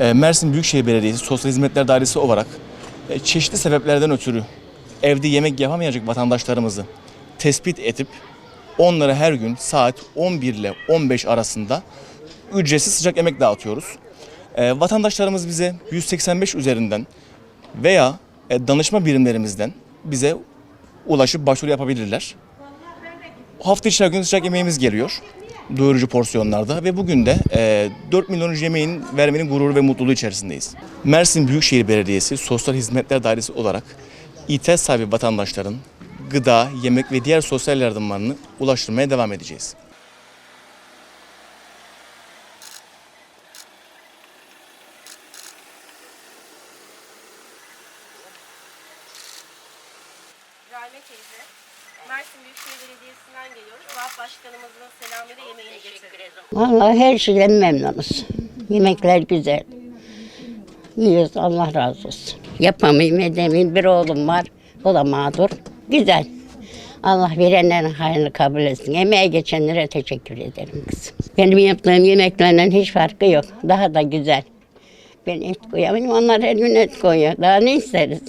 E, Mersin Büyükşehir Belediyesi Sosyal Hizmetler Dairesi olarak e, çeşitli sebeplerden ötürü evde yemek yapamayacak vatandaşlarımızı tespit edip onlara her gün saat 11 ile 15 arasında ücretsiz sıcak yemek dağıtıyoruz. E, vatandaşlarımız bize 185 üzerinden veya danışma birimlerimizden bize ulaşıp başvuru yapabilirler. Hafta içi her gün sıcak yemeğimiz geliyor. Doyurucu porsiyonlarda ve bugün de e, 4 milyon yemeğin vermenin gururu ve mutluluğu içerisindeyiz. Mersin Büyükşehir Belediyesi Sosyal Hizmetler Dairesi olarak ihtiyaç sahibi vatandaşların gıda, yemek ve diğer sosyal yardımlarını ulaştırmaya devam edeceğiz. Rahime teyze, Mersin Büyükşehir Belediyesi'nden geliyoruz. Vahap Başkanımızın selamıyla yemeğini getirdik. Vallahi her şeyden memnunuz. Yemekler güzel. Yiyoruz Allah razı olsun. Yapamayayım edemeyim bir oğlum var. O da mağdur. Güzel. Allah verenlerin hayrını kabul etsin. Emeğe geçenlere teşekkür ederim kızım. Benim yaptığım yemeklerden hiç farkı yok. Daha da güzel. Ben et koyamıyorum. Onlar her gün et koyuyor. Daha ne isteriz?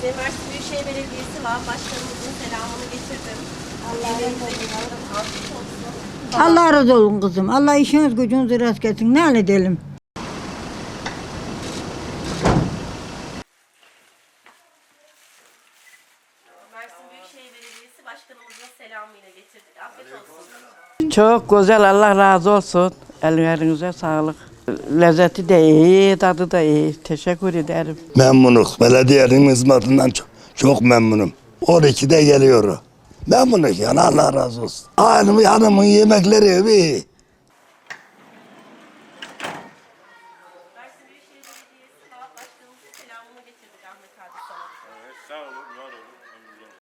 Teyze, Mersin Büyükşehir Belediyesi Vahap Başkanımızın selamını getirdim. Getirdim. Afiyet olsun. Allah razı olsun kızım. Allah işiniz gücünüzü rast gelsin. Ne edelim? Mersin Büyükşehir Belediyesi Başkanımızın selamıyla getirdik. Afiyet olsun. Çok güzel Allah razı olsun. Ellerinize sağlık. Lezzeti de iyi, tadı da iyi. Teşekkür ederim. Memnunuz. Belediyenin hizmetinden çok, çok memnunum. 12'de geliyor. Memnunum yani Allah razı olsun. Aynı hanımın yemekleri iyi.